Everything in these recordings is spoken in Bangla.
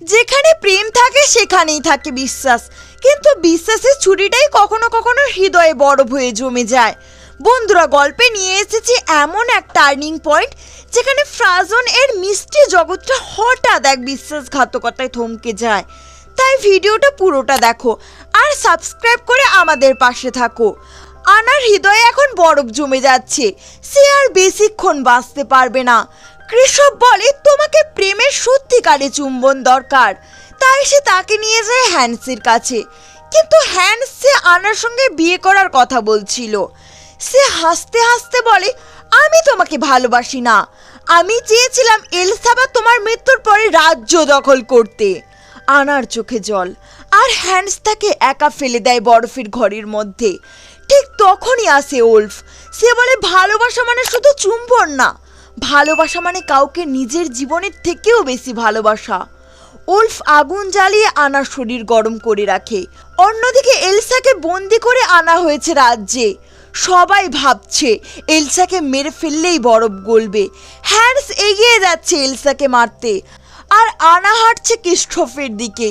যেখানে প্রেম থাকে, সেখানেই থাকে বিশ্বাস। কিন্তু বিশ্বাসের ছুরিটাই কখনো কখনো হৃদয়ে বরফ হয়ে জমে যায়। বন্ধুরা, গল্পে নিয়ে এসেছি এমন এক টার্নিং পয়েন্ট যেখানে ফ্রাজন এর মিষ্টি জগৎটা হঠাৎ এক বিশ্বাসঘাতকতায় থমকে যায়। তাই ভিডিওটা পুরোটা দেখো আর সাবস্ক্রাইব করে আমাদের পাশে থাকো। আনার হৃদয়ে এখন বরফ জমে যাচ্ছে। সে আর বেশিক্ষণ বাঁচতে পারবে না। কৃষক বলে, তোমাকে প্রেমের সত্যিকারে চুম্বন দরকার। তাই সে তাকে নিয়ে যায় হ্যান্সের কাছে। কিন্তু হ্যান্স সে আনার সঙ্গে বিয়ে করার কথা বলছিল। সে হাসতে হাসতে বলে, আমি তোমাকে ভালোবাসি না। আমি চেয়েছিলাম এলসাবা তোমার মৃত্যুর পরে রাজ্য দখল করতে। আনার চোখে জল। আর হ্যান্ডস তাকে একা ফেলে দেয় বরফের ঘরের মধ্যে। ঠিক তখনই আসে ওল্ফ সে বলে, ভালোবাসা মানে শুধু চুম্বন না, ভালোবাসা মানে কাউকে নিজের জীবনের থেকেও বেশি ভালোবাসা। উল্ফ আগুন জ্বালিয়ে আনার শরীর গরম করে রাখে। অন্যদিকে এলসাকে বন্দি করে আনা হয়েছে রাজ্যে। সবাই ভাবছে, এলসাকে মেরে ফেললেই বরফ গলবে। হ্যান্ডস এগিয়ে যাচ্ছে এলসাকে মারতে, আর আনা হাঁটছে কিস্টফের দিকে।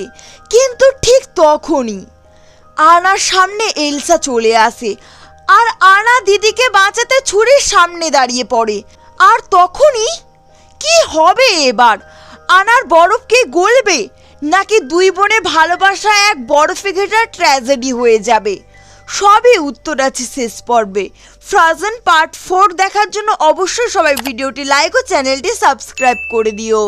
কিন্তু ঠিক তখনই আনার সামনে এলসা চলে আসে। আর আনা দিদিকে বাঁচাতে ছুরির সামনে দাঁড়িয়ে পড়ে। আর তখনই, কি হবে এবার? আনার বরফ কি গলবে? নাকি দুই বোনে ভালোবাসা এক বরফে ঘেটা ট্র্যাজেডি হয়ে যাবে? সবই উত্তর আছে শেষ পর্বে। ফ্রাজেন পার্ট ফোর দেখার জন্য অবশ্যই সবাই ভিডিওটি লাইক ও চ্যানেলটি সাবস্ক্রাইব করে দিও।